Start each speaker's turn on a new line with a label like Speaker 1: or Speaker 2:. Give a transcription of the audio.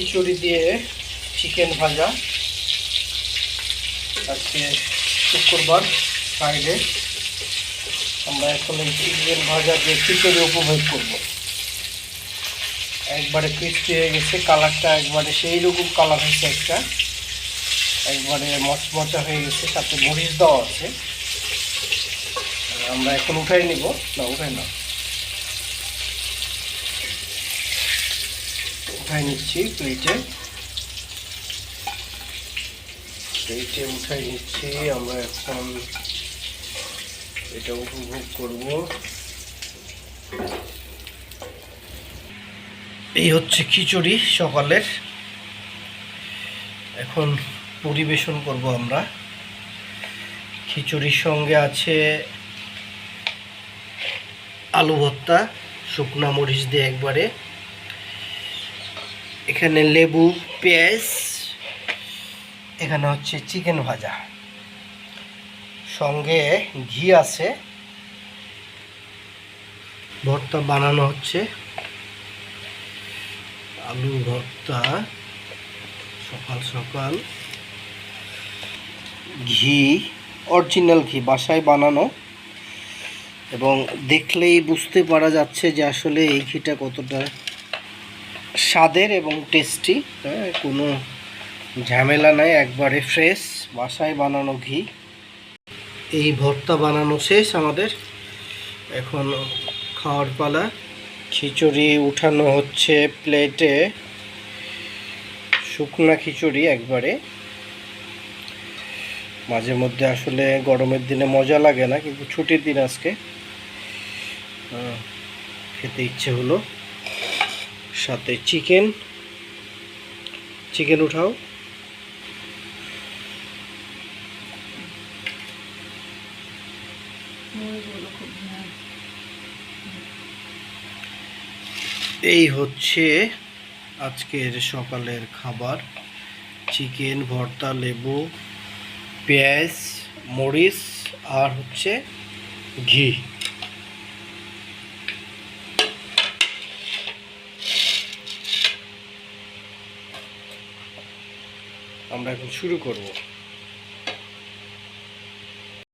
Speaker 1: খিচুড়ি দিয়ে চিকেন ভাজা। আজকে শুক্রবার ফ্রাইডে আমরা এখন এই চিকেন ভাজা দিয়ে খিচুড়ি উপভোগ করব। একবারে ক্রিস্পি হয়ে গেছে কালারটা একবারে সেই রকম কালার হয়েছে একটা। একবারে মচমচা হয়ে গেছে, সাথে মরিচ দেওয়া আছে। আমরা এখন উঠাই নিব। না, উঠাই না। উঠাই নিচ্ছি প্লেটে প্লেটে উঠাই নিচ্ছি আমরা এখন এটা উপভোগ করব এই হচ্ছে খিচুড়ি সকালের। এখন পরিবেশন করব আমরা। খিচুড়ির সঙ্গে আছে আলু ভর্তা, শুকনা মরিচ দিয়ে একবারে। এখানে লেবু, পেঁয়াজ, এখানে হচ্ছে চিকেন ভাজা। সঙ্গে ঘি আছে। ভর্তা বানানো হচ্ছে। আলু ভর্তা, সকাল সকাল। ঘি, অরিজিনাল ঘি, বাসায় বানানো। এবং দেখলেই বুঝতে পারা যাচ্ছে যে আসলে এই ঘিটা কতটা স্বাদের এবং টেস্টি হ্যাঁ কোনো ঝামেলা নাই, একবারে ফ্রেশ বাসায় বানানো ঘি। এই ভর্তা বানানো শেষ আমাদের। এখন খাওয়ার পালা। খিচুড়ি উঠানো হচ্ছে প্লেটে শুকনা খিচুড়ি একবারে। মাঝে মধ্যে আসলে গরমের দিনে মজা লাগে না, কিন্তু ছুটির দিন আজকে। খেতে ইচ্ছে হলো। সাথে চিকেন। চিকেন উঠাও। এই হচ্ছে আজকের সকালের খাবার। চিকেন, ভর্তা, লেবু, পেঁয়াজ, মরিচ, আর হচ্ছে ঘি। আমরা এখন শুরু করব।